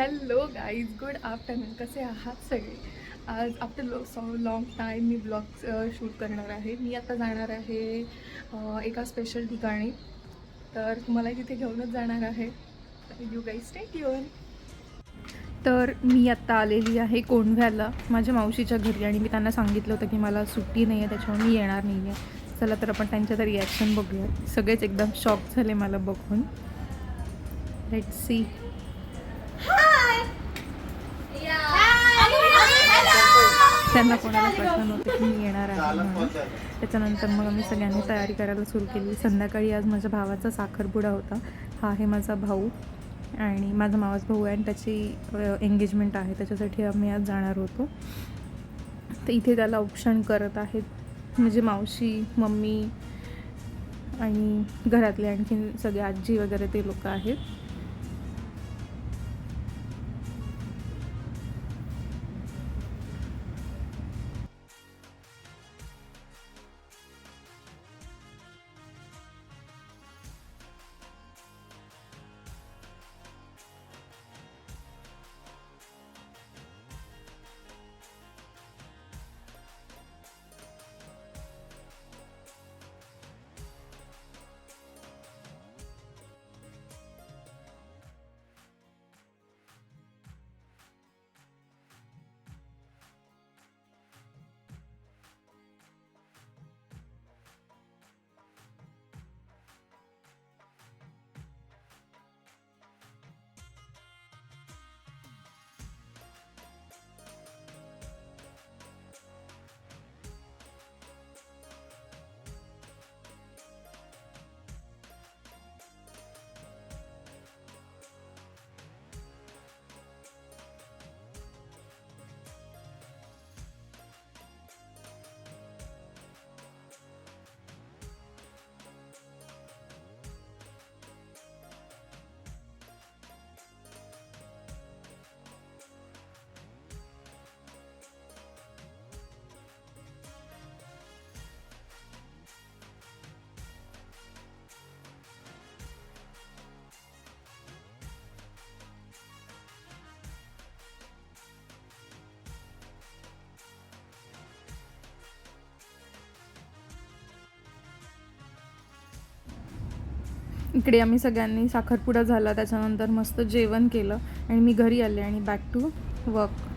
Hello guys good afternoon. कसे आहात सगळे? आज after low so long time मी ब्लॉग शूट करणार आहे. मी आता जाणार आहे एका स्पेशल ठिकाणी. तर तुम्हाला तिथे घेऊनच जाणार आहे. यू गाईज टेक युअर तर मी आत्ता आलेली आहे कोंढव्याला माझ्या मावशीच्या घरी. आणि मी त्यांना सांगितलं होतं की मला सुट्टी नाही आहे त्याच्यामुळे मी येणार नाही आहे चला तर आपण त्यांच्या तर रिॲक्शन बघूया सगळेच एकदम शॉक झाले मला बघून. लेट सी त्यांना कोणाला प्रश्न नव्हते की मी येणार आहे म्हणून. त्याच्यानंतर मग आम्ही सगळ्यांनी तयारी करायला सुरू केली. संध्याकाळी आज माझ्या भावाचा साखरपुडा होता. हा आहे माझा भाऊ आणि माझा मावस भाऊ आहे आणि त्याची एंगेजमेंट आहे. त्याच्यासाठी आम्ही आज जाणार होतो. तर इथे त्याला औक्षण करत आहेत म्हणजे मावशी मम्मी आणि घरातले आणखीन सगळे आजी वगैरे ते लोक आहेत. इकडे आम्ही सगळ्यांनी साखरपुडा झाला त्याच्यानंतर मस्त जेवण केलं आणि मी घरी आले आणि बॅक टू वर्क